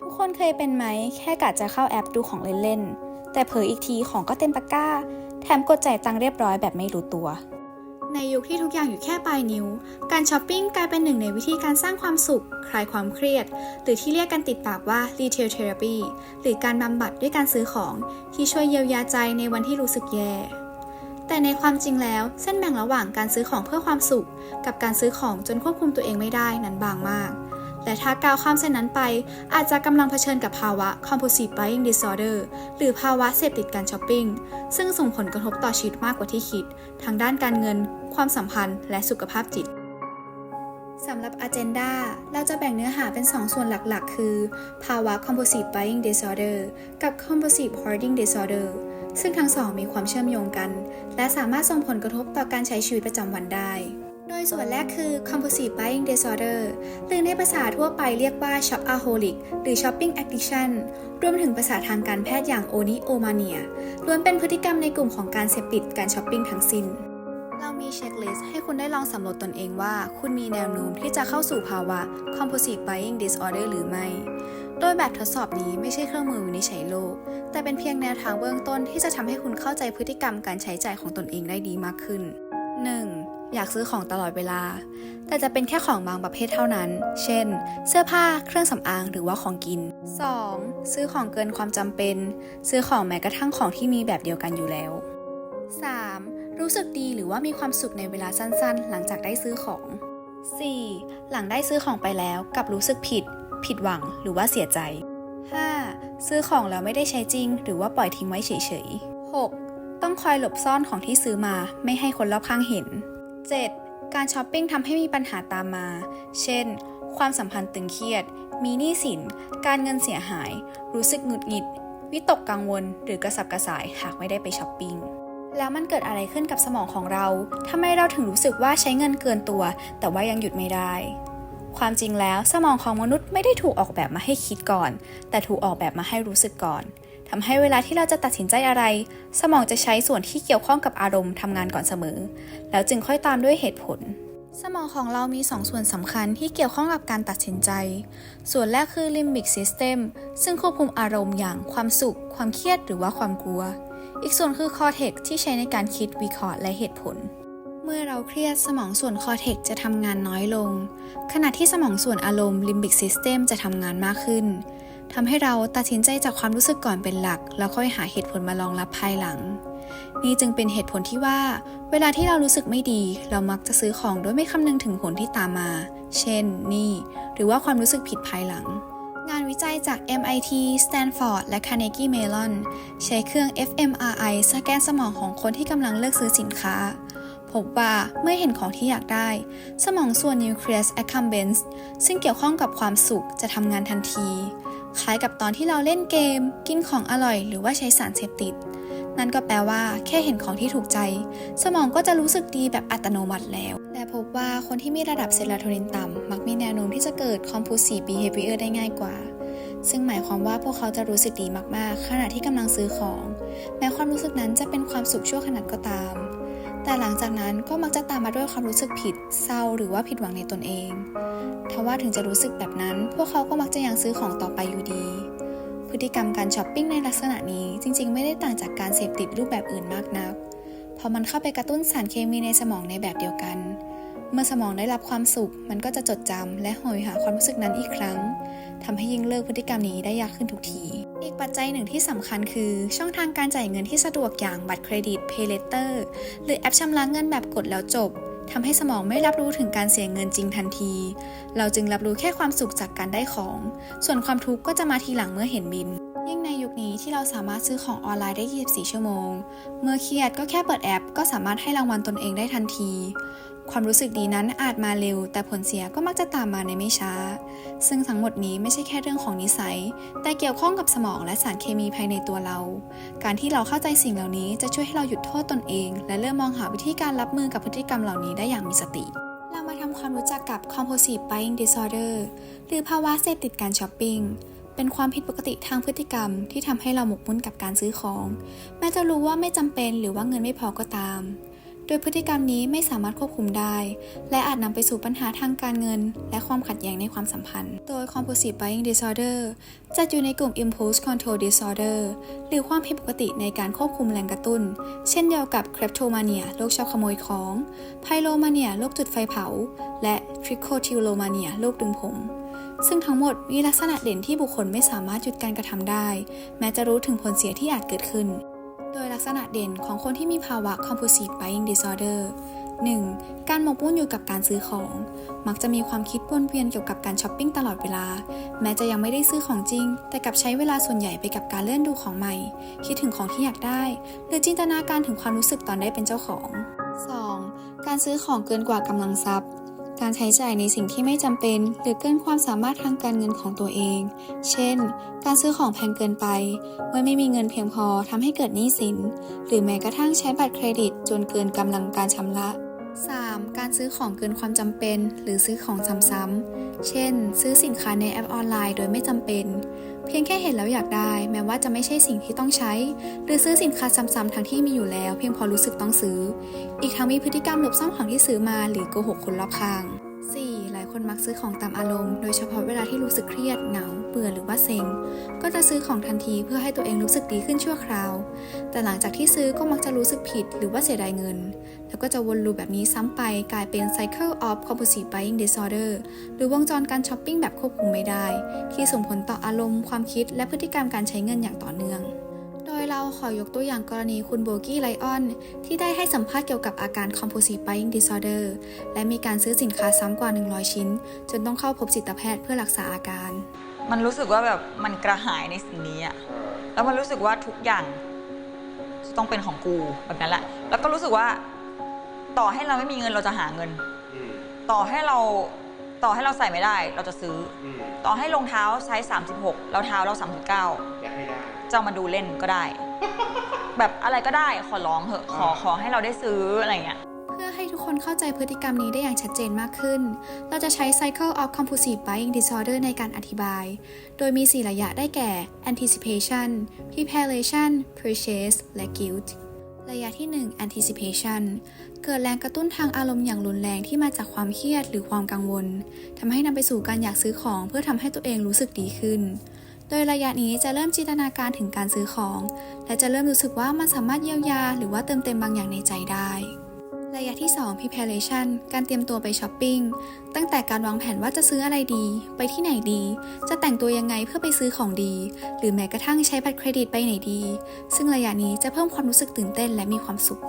ทุกคนเคยเป็นไหม แค่กะจะเข้าแอปดูของเล่นๆ แต่เผลออีกทีของก็เต็มตะกร้า แถมกดจ่ายตังเรียบร้อยแบบไม่รู้ตัว ในยุคที่ทุกอย่างอยู่แค่ปลายนิ้ว การช้อปปิ้งกลายเป็นหนึ่งในวิธีการสร้างความสุข คลายความเครียด หรือที่เรียกกันติดปากว่า retail therapy หรือการบำบัดด้วยการซื้อของที่ช่วยเยียวยาใจในวันที่รู้สึกแย่แต่ในความจริงแล้วเส้นแบ่งระหว่างการซื้อของเพื่อความสุข กับการซื้อของจนควบคุมตัวเองไม่ได้นั้นบางมาก และถ้าก้าวข้ามเส้นนั้นไป อาจจะกำลังเผชิญกับภาวะ compulsive buying disorder หรือภาวะเสพติดการช้อปปิ้ง ซึ่งส่งผลกระทบต่อชีวิตมากกว่าที่คิด ทางด้านการเงิน ความสัมพันธ์ และสุขภาพจิตสำหรับ Agenda เราจะแบ่งเนื้อหาเป็น 2 ส่วนหลักๆ คือ ภาวะ compulsive buying disorder กับ compulsive hoarding disorder ซึ่งทั้งสองมีความเชื่อมโยงกัน และสามารถส่งผลกระทบต่อการใช้ชีวิตประจำวันได้ โดยส่วนแรกคือ compulsive buying disorder หรือในภาษาทั่วไปเรียกว่า shopaholic หรือ shopping addiction รวมถึงภาษาทางการแพทย์อย่าง oniomania ล้วนเป็นพฤติกรรมในกลุ่มของการเสพติดการช้อปปิ้งทั้งสิ้น เรามีเช็คลิสต์ให้คุณได้ลองสำรวจตนเองว่า คุณมีแนวโน้มที่จะเข้าสู่ภาวะ compulsive buying disorder หรือไม่ โดยแบบทดสอบนี้ไม่ใช่เครื่องมือวินิจฉัยโรคแต่เป็นเพียงแนวทางเบื้องต้นที่จะทำให้คุณเข้าใจพฤติกรรมการใช้จ่ายของตนเองได้ดีมากขึ้น 1. อยากซื้อของตลอดเวลา แต่จะเป็นแค่ของบางประเภทเท่านั้น เช่น เสื้อผ้า เครื่องสำอางหรือว่าของกิน 2. ซื้อของเกินความจำเป็น ซื้อของแม้กระทั่งของที่มีแบบเดียวกันอยู่แล้ว 3. รู้สึกดีหรือว่ามีความสุขในเวลาสั้นๆ หลังจากได้ซื้อของ 4. หลังได้ซื้อของไปแล้วกลับรู้สึกผิด ผิดหวังหรือว่าเสียใจ 5. ซื้อของแล้วไม่ได้ใช้จริง หรือว่าปล่อยทิ้งไว้เฉยๆ 6. ต้องคอยหลบซ่อนของที่ซื้อมาไม่ให้คนรอบข้างเห็น 7. การช้อปปิ้งทำให้มีปัญหาตามมา เช่น ความสัมพันธ์ตึงเครียด มีหนี้สิน การเงินเสียหาย รู้สึกหงุดหงิด วิตกกังวล หรือกระสับกระส่ายหากไม่ได้ไปช้อปปิ้ง แล้วมันเกิดอะไรขึ้นกับสมองของเราทำไมเราถึงรู้สึกว่าใช้เงินเกินตัว แต่ว่ายังหยุดไม่ได้ ความจริงแล้วสมองของมนุษย์ไม่ได้ถูกออกแบบมาให้คิดก่อน แต่ถูกออกแบบมาให้รู้สึกก่อน ทำให้เวลาที่เราจะตัดสินใจอะไร สมองจะใช้ส่วนที่เกี่ยวข้องกับอารมณ์ทำงานก่อนเสมอ แล้วจึงค่อยตามด้วยเหตุผล สมองของเรามี2ส่วนสำคัญที่เกี่ยวข้องกับการตัดสินใจ ส่วนแรกคือ limbic system ซึ่งควบคุมอารมณ์อย่างความสุข ความเครียดหรือว่าความกลัว อีกส่วนคือ cortex ที่ใช้ในการคิดวิเคราะห์และเหตุผลเมื่อเราเครียดสมองส่วน cortex จะทำงานน้อยลง ขณะที่สมองส่วนอารมณ์ limbic system จะทำงานมากขึ้น ทำให้เราตัดสินใจจากความรู้สึกก่อนเป็นหลัก แล้วค่อยหาเหตุผลมารองรับภายหลัง นี่จึงเป็นเหตุผลที่ว่า เวลาที่เรารู้สึกไม่ดี เรามักจะซื้อของโดยไม่คำนึงถึงผลที่ตามมา เช่น นี่ หรือว่าความรู้สึกผิดภายหลังงานวิจัยจาก MIT, Stanford และ Carnegie Mellon ใช้เครื่อง fMRI สแกนสมองของคนที่กำลังเลือกซื้อสินค้า พบว่าเมื่อเห็นของที่อยากได้ สมองส่วน nucleus accumbens ซึ่งเกี่ยวข้องกับความสุขจะทำงานทันที คล้ายกับตอนที่เราเล่นเกม กินของอร่อย หรือว่าใช้สารเสพติด นั่นก็แปลว่า แค่เห็นของที่ถูกใจ สมองก็จะรู้สึกดีแบบอัตโนมัติแล้ว และพบว่าคนที่มีระดับเซโรโทนินต่ำมักมีแนวโน้มที่จะเกิด compulsive behavior ได้ง่ายกว่า ซึ่งหมายความว่าพวกเขาจะรู้สึกดีมากๆ ขณะที่กำลังซื้อของ แม้ความรู้สึกนั้นจะเป็นความสุขชั่วขณะก็ตาม แต่หลังจากนั้นก็มักจะตามมาด้วยความรู้สึกผิด เศร้าหรือว่าผิดหวังในตนเอง ทว่าถึงจะรู้สึกแบบนั้น พวกเขาก็มักจะยังซื้อของต่อไปอยู่ดี พฤติกรรมการช้อปปิ้งในลักษณะนี้จริง ๆ ไม่ได้ต่างจากการเสพติดรูปแบบอื่นมากนักเพราะมันเข้าไปกระตุ้นสารเคมีในสมองในแบบเดียวกัน เมื่อสมองได้รับความสุข มันก็จะจดจำและโหยหาความรู้สึกนั้นอีกครั้ง ทำให้ยิ่งเลิกพฤติกรรมนี้ได้ยากขึ้นทุกที อีกปัจจัยหนึ่งที่สำคัญคือ ช่องทางการจ่ายเงินที่สะดวกอย่างบัตรเครดิต Pay Later หรือแอปชำระเงินแบบกดแล้วจบทำให้สมองไม่รับรู้ถึงการเสียเงินจริงทันที เราจึงรับรู้แค่ความสุขจากการได้ของ ส่วนความทุกข์ก็จะมาทีหลังเมื่อเห็นบิน ยิ่งในยุคนี้ที่เราสามารถซื้อของออนไลน์ได้ 24 ชั่วโมง เมื่อเครียดก็แค่เปิดแอป ก็สามารถให้รางวัลตนเองได้ทันที ความรู้สึกดีนั้นอาจมาเร็ว แต่ผลเสียก็มักจะตามมาในไม่ช้า ซึ่งทั้งหมดนี้ไม่ใช่แค่เรื่องของนิสัย แต่เกี่ยวข้องกับสมองและสารเคมีภายในตัวเรา การที่เราเข้าใจสิ่งเหล่านี้จะช่วยให้เราหยุดโทษตนเอง และเริ่มมองหาวิธีการรับมือกับพฤติกรรมเหล่านี้ได้อย่างมีสติเรามาทำความรู้จักกับ compulsive buying disorder หรือภาวะเสพติดการช้อปปิ้ง เป็นความผิดปกติทางพฤติกรรมที่ทำให้เราหมกมุ่นกับการซื้อของ แม้จะรู้ว่าไม่จำเป็นหรือว่าเงินไม่พอก็ตาม ดยพฤติกรรมนี้ไม่สามารถควบคุมได้ และอาจนำไปสู่ปัญหาทางการเงิน และความขัดแย้งในความสัมพันธ์ โดย compulsive buying disorder จัดอยู่ในกลุ่ม impulse control disorder หรือความผิดปกติในการควบคุมแรงกระตุ้น เช่นเดียวกับ kleptomania โรคชอบขโมยของ pyromania โรคจุดไฟเผา และ trichotillomania โรคดึงผมซึ่งทั้งหมดมีลักษณะเด่นที่บุคคลไม่สามารถหยุดการกระทำได้ แม้จะรู้ถึงผลเสียที่อาจเกิดขึ้น โดยลักษณะเด่นของคนที่มีภาวะ compulsive buying disorder 1. การหมกมุ่นอยู่กับการซื้อของ มักจะมีความคิดวนเวียนเกี่ยวกับการช้อปปิ้งตลอดเวลา แม้จะยังไม่ได้ซื้อของจริง แต่กลับใช้เวลาส่วนใหญ่ไปกับการเลื่อนดูของใหม่ คิดถึงของที่อยากได้ หรือจินตนาการถึงความรู้สึกตอนได้เป็นเจ้าของ 2. การซื้อของเกินกว่ากำลังทรัพย์ การใช้จ่ายในสิ่งที่ไม่จำเป็น หรือเกินความสามารถทางการเงินของตัวเอง เช่น การซื้อของแพงเกินไป เมื่อไม่มีเงินเพียงพอทำให้เกิดหนี้สิน หรือแม้กระทั่งใช้บัตรเครดิตจนเกินกำลังการชำระ 3. การซื้อของเกินความจำเป็น หรือซื้อของซ้ำๆ เช่น ซื้อสินค้าในแอปออนไลน์โดยไม่จำเป็น เพียงแค่เห็นแล้วอยากได้ แม้ว่าจะไม่ใช่สิ่งที่ต้องใช้ หรือซื้อสินค้าซ้ำๆทั้งที่มีอยู่แล้ว เพียงพอรู้สึกต้องซื้อ อีกทั้งมีพฤติกรรมหลบซ่อนของที่ซื้อมาหรือโกหกคนรอบข้าง คนมักซื้อของตามอารมณ์ โดยเฉพาะเวลาที่รู้สึกเครียด เหงา เบื่อหรือว่าเซ็ง ก็จะซื้อของทันทีเพื่อให้ตัวเองรู้สึกดีขึ้นชั่วคราว แต่หลังจากที่ซื้อก็มักจะรู้สึกผิดหรือว่าเสียดายเงิน แล้วก็จะวนลูปแบบนี้ซ้ำไปกลายเป็น cycle of compulsive buying disorder หรือวงจรการช้อปปิ้งแบบควบคุมไม่ได้ ที่ส่งผลต่ออารมณ์ความคิดและพฤติกรรมการใช้เงินอย่างต่อเนื่อง ดยเราขอยกตัวอย่างกรณีคุณโบกี้ไลออน ที่ได้ให้สัมภาษณ์เกี่ยวกับอาการ compulsive buying disorder และมีการซื้อสินค้าซ้ำกว่า 100 ชิ้น จนต้องเข้าพบจิตแพทย์เพื่อรักษาอาการ มันรู้สึกว่าแบบมันกระหายในสิ่งนี้อะแล้วมันรู้สึกว่าทุกอย่างต้องเป็นของกูแบบนั้นแหละ แล้วก็รู้สึกว่า ต่อให้เราไม่มีเงินเราจะหาเงินอืมต่อให้เราต่อให้เราใส่ไม่ได้เราจะซื้ออืมต่อให้รองเท้าไซส์36 แล้วเท้าเรา 39อยากให้ได้ จะเอามาดูเล่นก็ได้ แบบอะไรก็ได้ขอร้องเหอะขอขอให้เราได้ซื้ออะไรอย่างเงี้ยเพื่อให้ทุกคนเข้าใจพฤติกรรมนี้ได้อย่างชัดเจนมากขึ้น เราจะใช้ Cycle of Compulsive Buying Disorder ในการอธิบาย โดยมี 4 ระยะได้แก่ Anticipation Preparation Purchase และ Guilt ระยะที่ 1 Anticipation เกิดแรงกระตุ้นทางอารมณ์อย่างรุนแรงที่มาจากความเครียดหรือความกังวล ทำให้นำไปสู่การอยากซื้อของเพื่อทำให้ตัวเองรู้สึกดีขึ้น โดยระยะนี้จะเริ่มจินตนาการถึงการซื้อของ และจะเริ่มรู้สึกว่ามันสามารถเยียวยา หรือว่าเติมเต็มบางอย่างในใจได้ระยะที่ 2 preparation การเตรียมตัวไปช้อปปิ้ง ตั้งแต่การวางแผนว่าจะซื้ออะไรดี ไปที่ไหนดี จะแต่งตัวยังไงเพื่อไปซื้อของดี หรือแม้กระทั่งใช้บัตรเครดิตไปไหนดี ซึ่งระยะนี้จะเพิ่มความรู้สึกตื่นเต้นและมีความสุข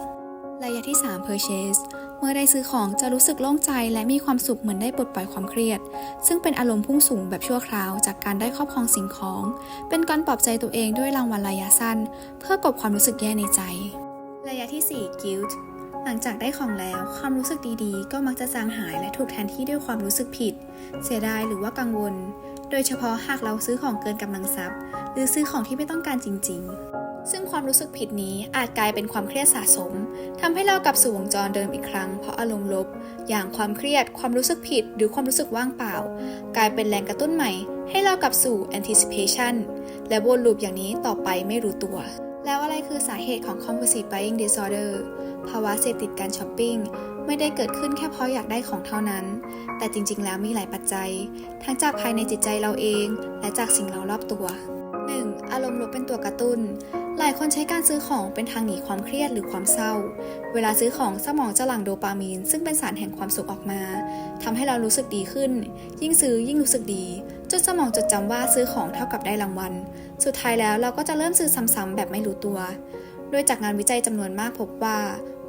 ระยะที่ 3 purchase เมื่อได้ซื้อของจะรู้สึกโล่งใจและมีความสุขเหมือนได้ปลดปล่อยความเครียด ซึ่งเป็นอารมณ์พุ่งสูงแบบชั่วคราว จากการได้ครอบครองสิ่งของ เป็นการปลอบใจตัวเองด้วยรางวัลระยะสั้น เพื่อกบความรู้สึกแย่ในใจ ระยะที่ 4 guilt หลังจากได้ของแล้วความรู้สึกดีๆ ก็มักจะจางหายและถูกแทนที่ด้วยความรู้สึกผิด เสียดายหรือว่ากังวล โดยเฉพาะหากเราซื้อของเกินกำลังทรัพย์ หรือซื้อของที่ไม่ต้องการจริง ๆ ซึ่งความรู้สึกผิดนี้อาจกลายเป็นความเครียดสะสมทำให้เรากลับสู่วงจรเดิมอีกครั้งเพราะอารมณ์ลบ อย่างความเครียด ความรู้สึกผิด หรือความรู้สึกว่างเปล่า กลายเป็นแรงกระตุ้นใหม่ ให้เรากลับสู่ anticipation และวนลูปอย่างนี้ต่อไปไม่รู้ตัว แล้วอะไรคือสาเหตุของ compulsive buying disorder ภาวะเสพติดการช้อปปิ้งไม่ได้เกิดขึ้นแค่เพราะอยากได้ของเท่านั้น แต่จริงๆ แล้วมีหลายปัจจัย ทั้งจากภายในจิตใจเราเอง และจากสิ่งเรารอบตัว 1. อารมณ์ลบเป็นตัวกระตุ้น หลายคนใช้การซื้อของเป็นทางหนีความเครียดหรือความเศร้า เวลาซื้อของสมองจะหลั่งโดปามีน ซึ่งเป็นสารแห่งความสุขออกมาทำให้เรารู้สึกดีขึ้น ยิ่งซื้อยิ่งรู้สึกดีจนสมองจดจำว่าซื้อของเท่ากับได้รางวัล สุดท้ายแล้วเราก็จะเริ่มซื้อซ้ำๆแบบไม่รู้ตัว โดยจากงานวิจัยจำนวนมากพบว่า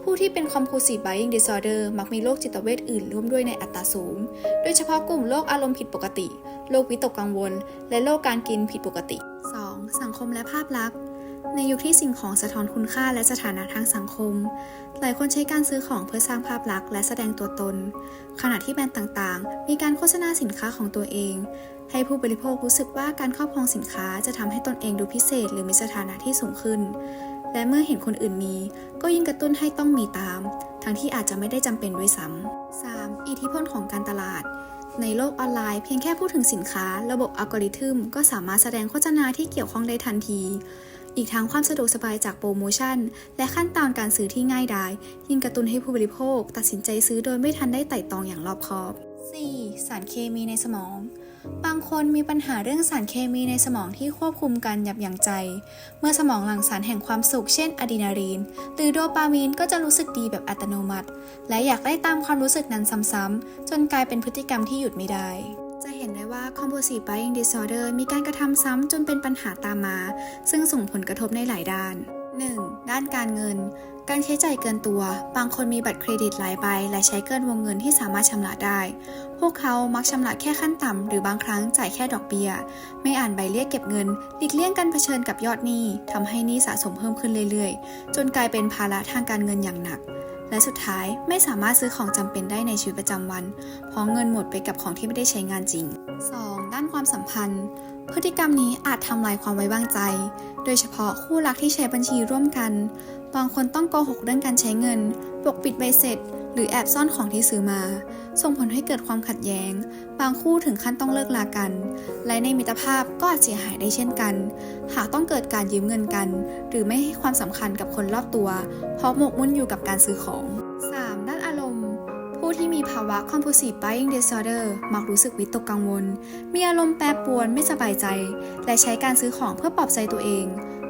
ผู้ที่เป็น compulsive buying disorder มักมีโรคจิตเวชอื่นร่วมด้วยในอัตราสูง โดยเฉพาะกลุ่มโรคอารมณ์ผิดปกติ โรควิตกกังวล และโรคการกินผิดปกติ 2. สังคมและภาพลักษณ์ ในยุคที่สิ่งของสะท้อนคุณค่าและสถานะทางสังคม หลายคนใช้การซื้อของเพื่อสร้างภาพลักษณ์และแสดงตัวตน ขณะที่แบรนด์ต่างๆ มีการโฆษณาสินค้าของตัวเอง ให้ผู้บริโภครู้สึกว่าการครอบครองสินค้าจะทำให้ตนเองดูพิเศษ หรือมีสถานะที่สูงขึ้น และเมื่อเห็นคนอื่นมี ก็ยิ่งกระตุ้นให้ต้องมีตาม ทั้งที่อาจจะไม่ได้จำเป็นด้วยซ้ำ 3. อิทธิพลของการตลาดในโลกออนไลน์เพียงแค่พูดถึงสินค้า ระบบอัลกอริทึมก็สามารถแสดงโฆษณาที่เกี่ยวข้องได้ทันที อีกทั้งความสะดวกสบายจากโปรโมชั่น และขั้นตอนการซื้อที่ง่ายดายยิ่งกระตุ้นให้ผู้บริโภค ตัดสินใจซื้อโดยไม่ทันได้ไต่ตรองอย่างรอบคอบ 4. สารเคมีในสมอง บางคนมีปัญหาเรื่องสารเคมีในสมองที่ควบคุมการยับยั้งใจ เมื่อสมองหลั่งสารแห่งความสุขเช่นอะดรีนาลีน หรือโดปามีนก็จะรู้สึกดีแบบอัตโนมัติ และอยากได้ตามความรู้สึกนั้นซ้ำๆจนกลายเป็นพฤติกรรมที่หยุดไม่ได้ เห็นได้ว่า compulsive buying disorder มีการกระทำซ้ำจนเป็นปัญหาตามมา ซึ่งส่งผลกระทบในหลายด้าน 1. ด้านการเงิน การใช้จ่ายเกินตัว บางคนมีบัตรเครดิตหลายใบ และใช้เกินวงเงินที่สามารถชำระได้ พวกเขามักชำระแค่ขั้นต่ำ หรือบางครั้งจ่ายแค่ดอกเบี้ย ไม่อ่านใบเรียกเก็บเงิน หลีกเลี่ยงการเผชิญกับยอดหนี้ทำให้หนี้สะสมเพิ่มขึ้นเรื่อยๆ จนกลายเป็นภาระทางการเงินอย่างหนัก และสุดท้ายไม่สามารถซื้อของจำเป็นได้ในชีวิตประจำวัน เพราะเงินหมดไปกับของที่ไม่ได้ใช้งานจริง 2. ด้านความสัมพันธ์ พฤติกรรมนี้อาจทำลายความไว้วางใจ โดยเฉพาะคู่รักที่ใช้บัญชีร่วมกัน บางคนต้องโกหกเรื่องการใช้เงิน ปกปิดใบเสร็จ หรือแอบซ่อนของที่ซื้อมา ส่งผลให้เกิดความขัดแย้ง บางคู่ถึงขั้นต้องเลิกลากัน และในมิตรภาพก็อาจเสียหายได้เช่นกัน หากต้องเกิดการยืมเงินกัน หรือไม่ให้ความสำคัญกับคนรอบตัว เพราะหมกมุ่นอยู่กับการซื้อของ 3. ด้านอารมณ์ ผู้ที่มีภาวะ compulsive buying disorder มักรู้สึกวิตกกังวล มีอารมณ์แปรปรวนไม่สบายใจ และใช้การซื้อของเพื่อปลอบใจตัวเอง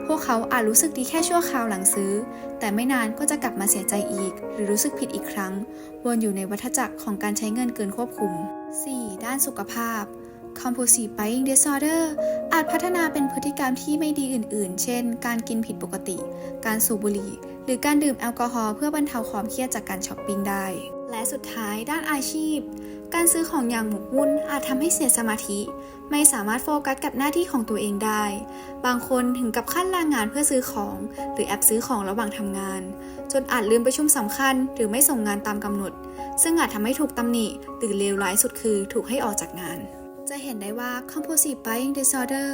พวกเขาอาจรู้สึกดีแค่ชั่วคราวหลังซื้อ แต่ไม่นานก็จะกลับมาเสียใจอีก หรือรู้สึกผิดอีกครั้ง วนอยู่ในวัฏจักรของการใช้เงินเกินควบคุม 4. ด้านสุขภาพ compulsive buying disorder อาจพัฒนาเป็นพฤติกรรมที่ไม่ดีอื่น ๆ เช่น การกินผิดปกติ การสูบบุหรี่ หรือการดื่มแอลกอฮอล์เพื่อบรรเทาความเครียดจากการช้อปปิ้งได้ และสุดท้ายด้านอาชีพ การซื้อของอย่างหมกมุ่นอาจทำให้เสียสมาธิ ไม่สามารถโฟกัสกับหน้าที่ของตัวเองได้ บางคนถึงกับขั้นลางงานเพื่อซื้อของ หรือแอบซื้อของระหว่างทำงาน จนอาจลืมประชุมสำคัญ หรือไม่ส่งงานตามกำหนด ซึ่งอาจทำให้ถูกตำหนิหรือเลวร้ายสุดคือถูกให้ออกจากงาน จะเห็นได้ว่า compulsive buying disorder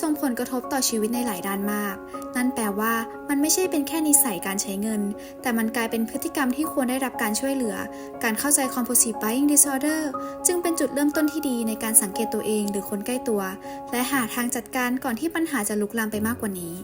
ส่งผลกระทบต่อชีวิตในหลายด้านมาก นั่นแปลว่ามันไม่ใช่เป็นแค่นิสัยการใช้เงิน แต่มันกลายเป็นพฤติกรรมที่ควรได้รับการช่วยเหลือ การเข้าใจ compulsive buying disorder จึงเป็นจุดเริ่มต้นที่ดีในการสังเกตตัวเองหรือคนใกล้ตัว และหาทางจัดการก่อนที่ปัญหาจะลุกลามไปมากกว่านี้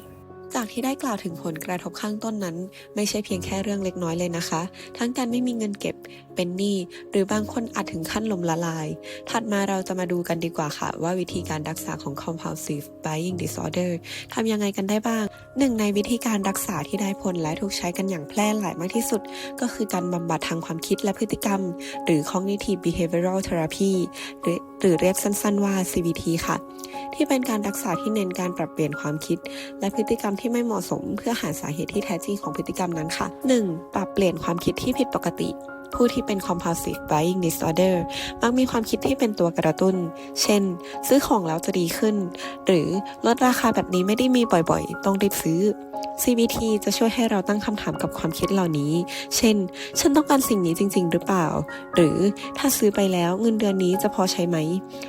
จากที่ได้กล่าวถึงผลกระทบข้างต้นนั้น ไม่ใช่เพียงแค่เรื่องเล็กน้อยเลยนะคะ ทั้งการไม่มีเงินเก็บ เป็นหนี้ หรือบางคนอาจถึงขั้นลมละลาย ถัดมาเราจะมาดูกันดีกว่าค่ะ ว่าวิธีการรักษาของ compulsive buying disorder ทำยังไงกันได้บ้าง หนึ่งในวิธีการรักษาที่ได้ผลและถูกใช้กันอย่างแพร่หลายมากที่สุด ก็คือการบำบัดทางความคิดและพฤติกรรม หรือ cognitive behavioral therapy หรือหรือเรียกสั้นๆว่า CBT ค่ะ ที่เป็นการรักษาที่เน้นการปรับเปลี่ยนความคิด และพฤติกรรมที่ไม่เหมาะสม เพื่อหาสาเหตุที่แท้จริงของพฤติกรรมนั้นค่ะ 1. ปรับเปลี่ยนความคิดที่ผิดปกติ ผู้ที่เป็น compulsive buying disorder มักมีความคิดที่เป็นตัวกระตุ้น เช่น ซื้อของแล้วจะดีขึ้น หรือลดราคาแบบนี้ไม่ได้มีบ่อยๆ ต้องรีบซื้อ CBT จะช่วยให้เราตั้งคำถามกับความคิดเหล่านี้ เช่น ฉันต้องการสิ่งนี้จริง ๆ หรือเปล่า หรือถ้าซื้อไปแล้วเงินเดือนนี้จะพอใช้ไหม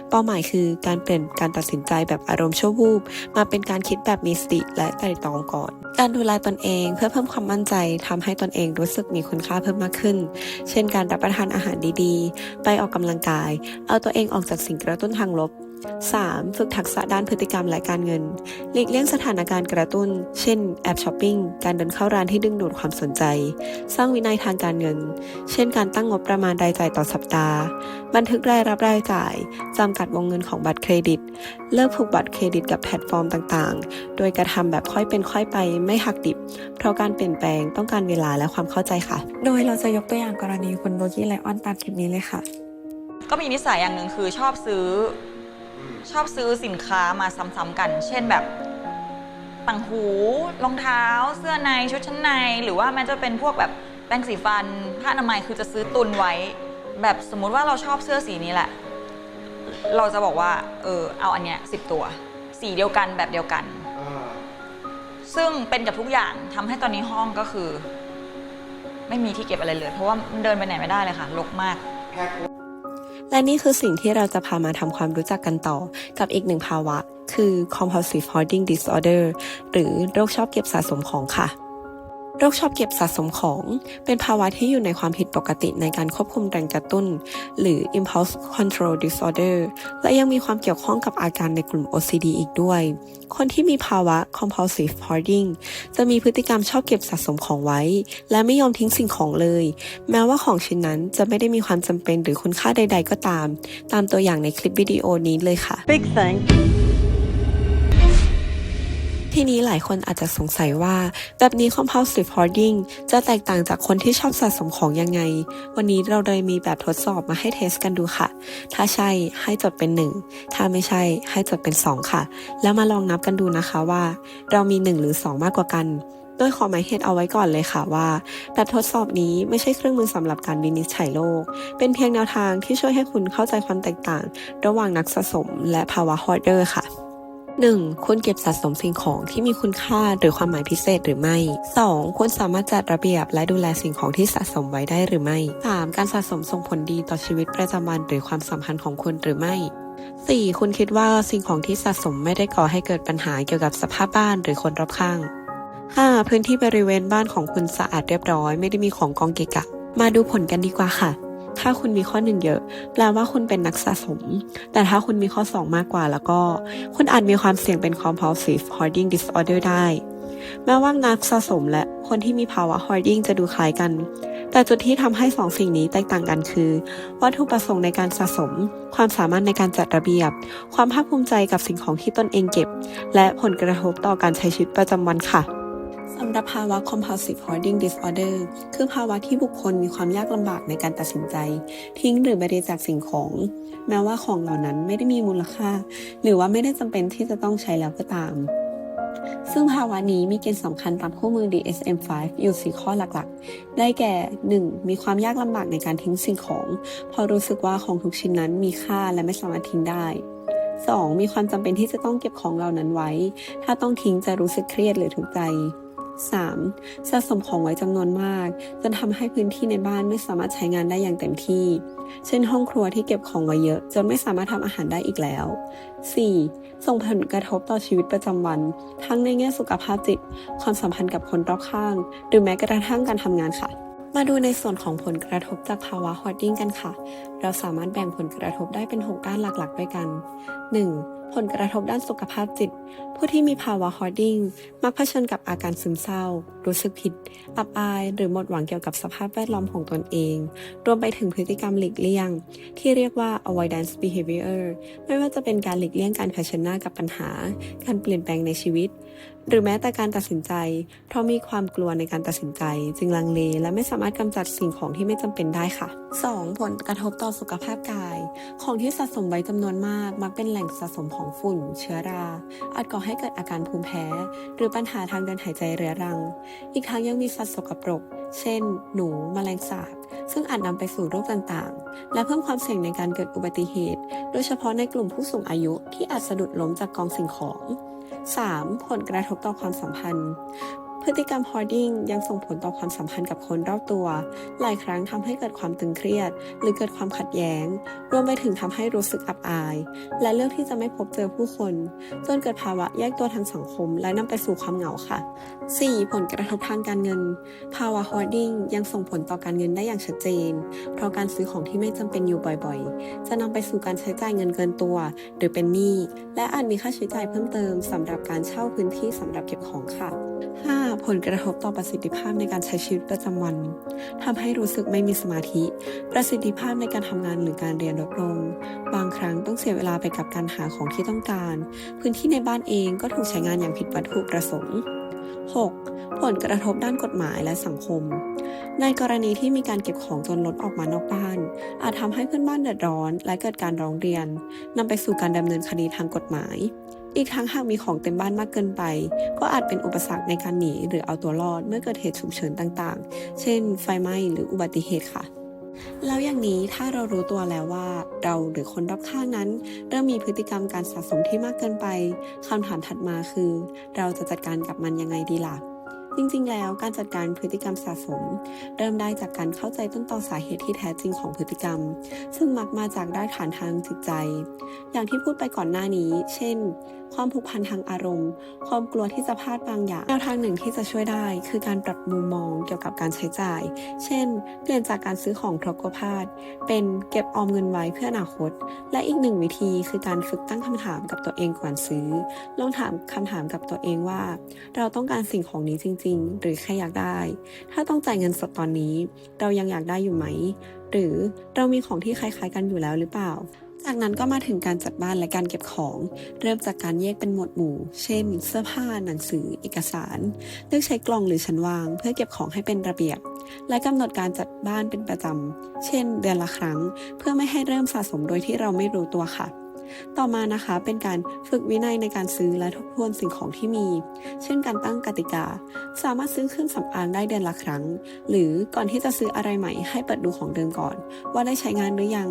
เป้าหมายคือการเปลี่ยนการตัดสินใจแบบอารมณ์ชั่ววูบ มาเป็นการคิดแบบมีสติและไตร่ตรองก่อน การดูแลตนเองเพื่อเพิ่มความมั่นใจทำให้ตนเองรู้สึกมีคุณค่าเพิ่มมากขึ้น เช่นการรับประทานอาหารดีๆ ไปออกกำลังกาย เอาตัวเองออกจากสิ่งกระตุ้นทางลบ 3. ฝึกทักษะด้านพฤติกรรมและการเงิน หลีกเลี่ยงสถานการณ์กระตุ้น เช่น แอบช้อปปิ้ง การเดินเข้าร้านที่ดึงดูดความสนใจ สร้างวินัยทางการเงิน เช่น การตั้งงบประมาณรายจ่ายต่อสัปดาห์ บันทึกรายรับรายจ่าย จำกัดวงเงินของบัตรเครดิต เลิกผูกบัตรเครดิตกับแพลตฟอร์มต่างๆ โดยกระทำแบบค่อยเป็นค่อยไป ไม่หักดิบ เพราะการเปลี่ยนแปลงต้องการเวลาและความเข้าใจค่ะ โดยเราจะยกตัวอย่างกรณีคุณโบกี้ไลออนตามคลิปนี้เลยค่ะ ก็มีนิสัยอย่างหนึ่งคือชอบซื้อ ชอบซื้อสินค้ามาซ้ำๆกัน เช่นแบบต่างหูรองเท้า เสื้อในชุดชั้นใน หรือว่าแม้จะเป็นพวกแบบแปรงสีฟันผ้าอนามัยคือจะซื้อตุนไว้ แบบสมมุติว่าเราชอบเสื้อสีนี้แหละ เราจะบอกว่า เออเอาอันเนี้ยสิบตัว สีเดียวกันแบบเดียวกัน ซึ่งเป็นกับทุกอย่างทำให้ตอนนี้ห้องก็คือ ไม่มีที่เก็บอะไรเลย เพราะว่ามันเดินไปไหนไม่ได้เลยค่ะรกมาก และนี่คือสิ่งที่เราจะพามาทำความรู้จักกันต่อกับอีกหนึ่งภาวะ คือ compulsive hoarding disorder หรือโรคชอบเก็บสะสมของค่ะ โรคชอบเก็บสะสมของ เป็นภาวะที่อยู่ในความผิดปกติในการควบคุมแรงกระตุ้น หรือ impulse control disorder และยังมีความเกี่ยวข้องกับอาการในกลุ่ม OCD อีกด้วย คนที่มีภาวะ compulsive hoarding จะมีพฤติกรรมชอบเก็บสะสมของไว้ และไม่ยอมทิ้งสิ่งของเลย แม้ว่าของชิ้นนั้นจะไม่ได้มีความจำเป็นหรือคุณค่าใด ๆ ก็ตาม ตามตัวอย่างในคลิปวิดีโอนี้เลยค่ะ Big thing. ทีนี้หลายคนอาจจะสงสัยว่า แบบนี้ compulsive hoarding จะแตกต่างจากคนที่ชอบสะสมของยังไง วันนี้เราเลยมีแบบทดสอบมาให้เทสกันดูค่ะ ถ้าใช่ให้จดเป็น 1 ถ้าไม่ใช่ให้จดเป็น 2 ค่ะ แล้วมาลองนับกันดูนะคะว่า เรามี 1 หรือ 2 มากกว่ากันโดยขอหมายเหตุเอาไว้ก่อนเลยค่ะว่า แบบทดสอบนี้ไม่ใช่เครื่องมือสำหรับการวินิจฉัยโรค เป็นเพียงแนวทางที่ช่วยให้คุณเข้าใจความแตกต่าง ระหว่างนักสะสม และภาวะ hoarder ค่ะ 1. คุณเก็บสะสมสิ่งของที่มีคุณค่าหรือความหมายพิเศษหรือไม่ 2. คุณสามารถจัดระเบียบและดูแลสิ่งของที่สะสมไว้ได้หรือไม่ 3. การสะสมส่งผลดีต่อชีวิตประจำวันหรือความสัมพันธ์ของคุณหรือไม่ 4. คุณคิดว่าสิ่งของที่สะสมไม่ได้ก่อให้เกิดปัญหาเกี่ยวกับสภาพบ้านหรือคนรอบข้าง 5. พื้นที่บริเวณบ้านของคุณสะอาดเรียบร้อย ไม่ได้มีของกองเกะกะ มาดูผลกันดีกว่าค่ะ ถ้าคุณมีข้อหนึ่งเยอะ แปลว่าคุณเป็นนักสะสม แต่ถ้าคุณมีข้อ 2 มากกว่าแล้วก็ คุณอาจมีความเสี่ยงเป็น compulsive hoarding disorder ได้ แม้ว่านักสะสมและคนที่มีภาวะ hoarding จะดูคล้ายกัน แต่จุดที่ทำให้สองสิ่งนี้แตกต่างกันคือ วัตถุประสงค์ในการสะสม ความสามารถในการจัดระเบียบ ความภาคภูมิใจกับสิ่งของที่ตนเองเก็บ และผลกระทบต่อการใช้ชีวิตประจำวันค่ะ สำหรับภาวะ compulsive hoarding disorder คือภาวะที่บุคคลมีความยากลำบากในการตัดสินใจ ทิ้งหรือบริจาคสิ่งของ แม้ว่าของเหล่านั้นไม่ได้มีมูลค่า หรือว่าไม่ได้จำเป็นที่จะต้องใช้แล้วก็ตาม ซึ่งภาวะนี้มีเกณฑ์สำคัญตามคู่มือ DSM-5 อยู่ 4 ข้อหลักๆ ได้แก่ 1. มีความยากลำบากในการทิ้งสิ่งของเพราะรู้สึกว่าของทุกชิ้นนั้นมีค่าและไม่สามารถทิ้งได้ 2. มีความจำเป็นที่จะต้องเก็บของเหล่านั้นไว้ ถ้าต้องทิ้งจะรู้สึกเครียดหรือทุกข์ใจ 3. สะสมของไว้จำนวนมาก จนทำให้พื้นที่ในบ้านไม่สามารถใช้งานได้อย่างเต็มที่ เช่น ห้องครัวที่เก็บของไว้เยอะ จนไม่สามารถทำอาหารได้อีกแล้ว 4. ส่งผลกระทบต่อชีวิตประจำวัน ทั้งในแง่สุขภาพจิต ความสัมพันธ์กับคนรอบข้าง หรือแม้กระทั่งการทำงานค่ะ มาดูในส่วนของผลกระทบจากภาวะ hoarding กันค่ะ เราสามารถแบ่งผลกระทบได้เป็น 6 ด้านหลักๆ ด้วยกัน 1. ผลกระทบด้านสุขภาพจิต ผู้ที่มีภาวะฮอดดิ้งมักเผชิญกับอาการซึมเศร้า รู้สึกผิด อับอาย หรือหมดหวังเกี่ยวกับสภาพแวดล้อมของตนเอง รวมไปถึงพฤติกรรมหลีกเลี่ยง ที่เรียกว่า avoidance behavior ไม่ว่าจะเป็นการหลีกเลี่ยงการเผชิญหน้ากับปัญหา การเปลี่ยนแปลงในชีวิต หรือแม้แต่การตัดสินใจ เพราะมีความกลัวในการตัดสินใจ จึงลังเลและไม่สามารถกำจัดสิ่งของที่ไม่จำเป็นได้ค่ะ 2. ผลกระทบต่อสุขภาพกาย ของที่สะสมไว้จำนวนมาก มักเป็นแหล่งสะสมของฝุ่น เชื้อรา อาจก่อให้เกิดอาการภูมิแพ้ หรือปัญหาทางเดินหายใจเรื้อรัง อีกทั้งยังมีสัตว์สกปรก เช่น หนูแมลงสาบซึ่งอาจนำไปสู่โรคต่างๆ และเพิ่มความเสี่ยงในการเกิดอุบัติเหตุ โดยเฉพาะในกลุ่มผู้สูงอายุที่อาจสะดุดล้มจากกองสิ่งของ 3. ผลกระทบต่อความสัมพันธ์ พฤติกรรม hoarding ยังส่งผลต่อความสัมพันธ์กับคนรอบตัว หลายครั้งทำให้เกิดความตึงเครียด หรือเกิดความขัดแย้ง รวมไปถึงทำให้รู้สึกอับอาย และเลือกที่จะไม่พบเจอผู้คน จนเกิดภาวะแยกตัวทางสังคม และนำไปสู่ความเหงาค่ะ 4. ผลกระทบทางการเงิน ภาวะ hoarding ยังส่งผลต่อการเงินได้อย่างชัดเจน เพราะการซื้อของที่ไม่จำเป็นอยู่บ่อยๆ จะนำไปสู่การใช้จ่ายเงินเกินตัว หรือเป็นหนี้ และอาจมีค่าใช้จ่ายเพิ่มเติมสำหรับการเช่าพื้นที่สำหรับเก็บของค่ะ 5. ผลกระทบต่อประสิทธิภาพในการใช้ชีวิตประจำวัน ทำให้รู้สึกไม่มีสมาธิ ประสิทธิภาพในการทำงานหรือการเรียนลดลง บางครั้งต้องเสียเวลาไปกับการหาของที่ต้องการ พื้นที่ในบ้านเองก็ถูกใช้งานอย่างผิดวัตถุประสงค์ 6. ผลกระทบด้านกฎหมายและสังคม ในกรณีที่มีการเก็บของจนลดออกมานอกบ้าน อาจทำให้เพื่อนบ้านเดือดร้อน และเกิดการร้องเรียนนำไปสู่การดำเนินคดีทางกฎหมาย อีกทั้งหากมีของเต็มบ้านมากเกินไป ก็อาจเป็นอุปสรรคในการหนีหรือเอาตัวรอดเมื่อเกิดเหตุฉุกเฉินต่างๆ เช่น ไฟไหม้หรืออุบัติเหตุค่ะ แล้วอย่างนี้ถ้าเรารู้ตัวแล้วว่า เราหรือคนรอบข้างนั้น เริ่มมีพฤติกรรมการสะสมที่มากเกินไปคำถามถัดมาคือ เราจะจัดการกับมันยังไงดีล่ะจริงๆ แล้วการจัดการพฤติกรรมสะสม เริ่มได้จากการเข้าใจต้นตอสาเหตุที่แท้จริงของพฤติกรรม ซึ่งมักมาจากรากฐานทางจิตใจ อย่างที่พูดไปก่อนหน้านี้ เช่นความผูกพันทางอารมณ์ ความกลัวที่จะพลาดบางอย่าง แนวทางหนึ่งที่จะช่วยได้คือการปรับมุมมองเกี่ยวกับการใช้จ่าย เช่น เปลี่ยนจากการซื้อของเพราะกลัวพลาด เป็นเก็บออมเงินไว้เพื่ออนาคต และอีกหนึ่งวิธีคือการฝึกตั้งคำถามกับตัวเองก่อนซื้อ ลองถามคำถามกับตัวเองว่า เราต้องการสิ่งของนี้จริง ๆ หรือแค่อยากได้ ถ้าต้องจ่ายเงินสดตอนนี้ เรายังอยากได้อยู่ไหม หรือเรามีของที่คล้ายๆกันอยู่แล้วหรือเปล่า จากนั้นก็มาถึงการจัดบ้านและการเก็บของ เริ่มจากการแยกเป็นหมวดหมู่ เช่น เสื้อผ้า หนังสือ เอกสาร เลือกใช้กล่องหรือชั้นวาง เพื่อเก็บของให้เป็นระเบียบ และกำหนดการจัดบ้านเป็นประจำ เช่น เดือนละครั้ง เพื่อไม่ให้เริ่มสะสมโดยที่เราไม่รู้ตัวค่ะ ต่อมานะคะเป็นการฝึกวินัยในการซื้อและทบทวนสิ่งของที่มี เช่นการตั้งกติกา สามารถซื้อเครื่องสำอางได้เดือนละครั้ง หรือก่อนที่จะซื้ออะไรใหม่ให้เปิดดูของเดิมก่อน ว่าได้ใช้งานหรือยัง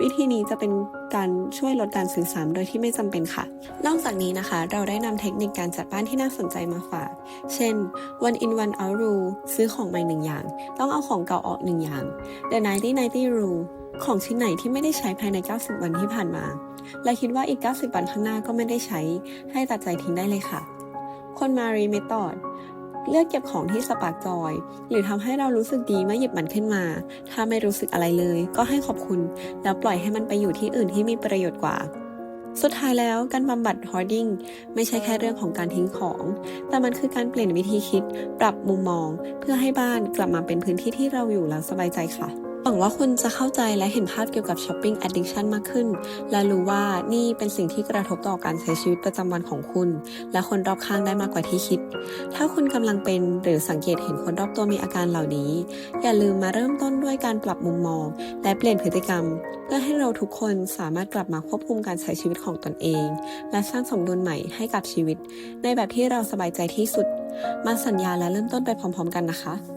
วิธีนี้จะเป็นการช่วยลดการซื้อซ้ำโดยที่ไม่จำเป็นค่ะ นอกจากนี้นะคะ เราได้นำเทคนิคการจัดบ้านที่น่าสนใจมาฝาก เช่น one in one out rule ซื้อของใหม่หนึ่งอย่าง ต้องเอาของเก่าออกหนึ่งอย่าง the 90 90 rule ของชิ้นไหนที่ไม่ได้ใช้ภายใน 90 วันที่ผ่านมา และคิดว่าอีก 90 วันข้างหน้าก็ไม่ได้ใช้ ให้ตัดใจทิ้งได้เลยค่ะ คนมารีเม t อดเลือกเก็บของที่สปาร์กจอย หรือทำให้เรารู้สึกดีเมื่อหยิบมันขึ้นมา ถ้าไม่รู้สึกอะไรเลย ก็ให้ขอบคุณ แล้วปล่อยให้มันไปอยู่ที่อื่นที่มีประโยชน์กว่า สุดท้ายแล้วการบำบัดฮอร์ดิ้งไม่ใช่แค่เรื่องของการทิ้งของ แต่มันคือการเปลี่ยนวิธีคิด ปรับมุมมอง เพื่อให้บ้านกลับมาเป็นพื้นที่ที่เราอยู่แล้วสบายใจค่ะ หวังว่าคุณจะเข้าใจและเห็นภาพเกี่ยวกับช้อปปิ้ง addiction มากขึ้น และรู้ว่านี่เป็นสิ่งที่กระทบต่อการใช้ชีวิตประจำวันของคุณ และคนรอบข้างได้มากกว่าที่คิด ถ้าคุณกำลังเป็นหรือสังเกตเห็นคนรอบตัวมีอาการเหล่านี้ อย่าลืมมาเริ่มต้นด้วยการปรับมุมมอง และเปลี่ยนพฤติกรรม เพื่อให้เราทุกคนสามารถกลับมาควบคุมการใช้ชีวิตของตนเอง และสร้างสมดุลใหม่ให้กับชีวิต ในแบบที่เราสบายใจที่สุด มาสัญญาและเริ่มต้นไปพร้อม ๆ กันนะคะ